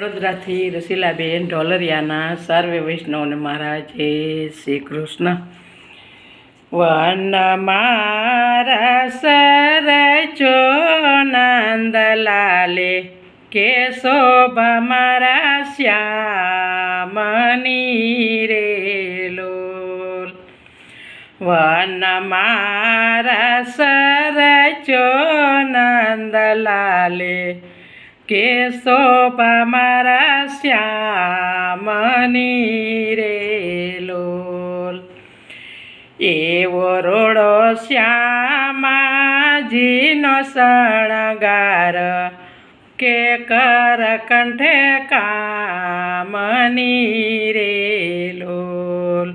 વડોદરાથી રસીલાબેન ઢોલરિયાના સર્વે વૈષ્ણવને મારા જય શ્રી કૃષ્ણ. વન મારા સરચો નંદલાલે કે શોભા મારા શ્યામની રે લોલ. વન મારા સરચો નંદલાલે કે શોભા મારા શ્યામની રે લોલ. એવો રોડો શ્યામાજીનો શણગાર કે કર કંઠે કામની રે લોલ.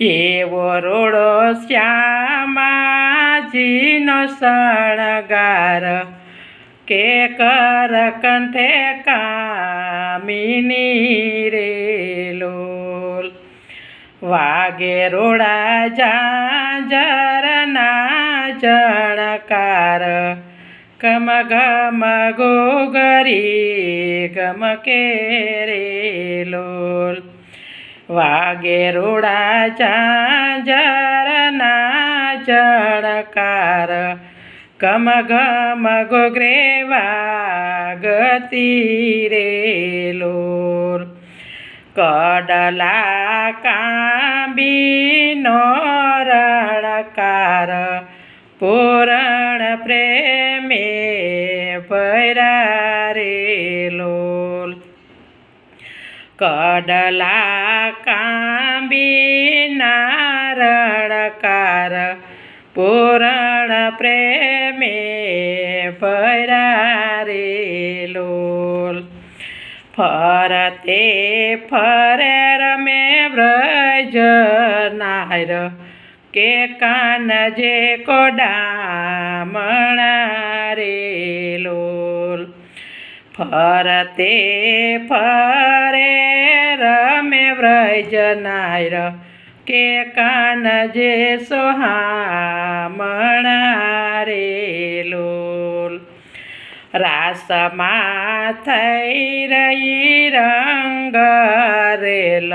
એવો રોડો શ્યામાજીનો શણગાર કે કર કંઠે કામિની રે લોલ. વાગે રોડા જાજરના જણકાર કમ ગમ ગોગરી ગમ કે રે લોલ. વાગે રોડા જાજરના જણકાર કમ ઘમ ગોગ્રે ગતિ રે લોલ કડલા કાંબીનો રણકાર પૂરણ પ્રેમે ભરા રે લોલ કડલા કાંબી નારણકાર પૂરણ પ્રેમે ભરા રે લોલ. ફરતે ફરે રમે વ્રજ નાર કે કાન જે કોડામણા રે લોલ. ફરતે ફરે રમે વ્રજ નાર કે કાન જે સોહામણા રાસમાં થઈ રહી રંગ રેલ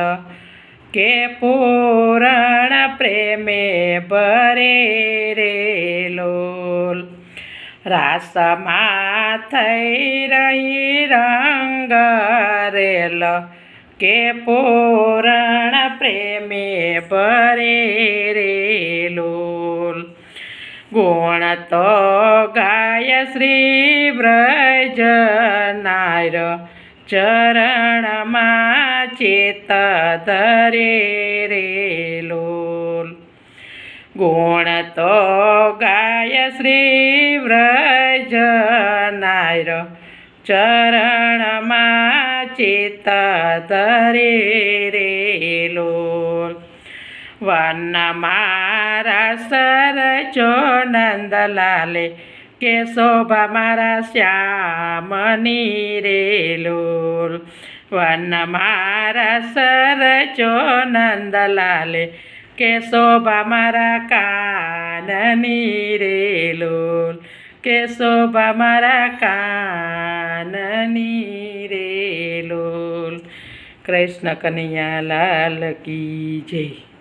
કે પૂરણ પ્રેમે ભરે રેલો. રાસમાં થઈ રહી રંગ રેલ કે પૂરણ પ્રેમે ભરે રેલો. ગુણ તો ગાય શ્રી વ્રજ નાર ચરણમાં ચેત ધરે રે લોલ. ગુણ તો ગાય શ્રી વ્રજ નાર ચરણમાં ચેત ધરે રે લોલ. વન મારા સરચો નંદલાલે કે શોભા મારા શ્યામની રે લોલ. વન મારા સરચો નંદલાલે કે શોભા મારા કાનની રે લોલ. કે શોભા મારા કાનની રે લોલ. કૃષ્ણ કનૈયા લાલ કી જય.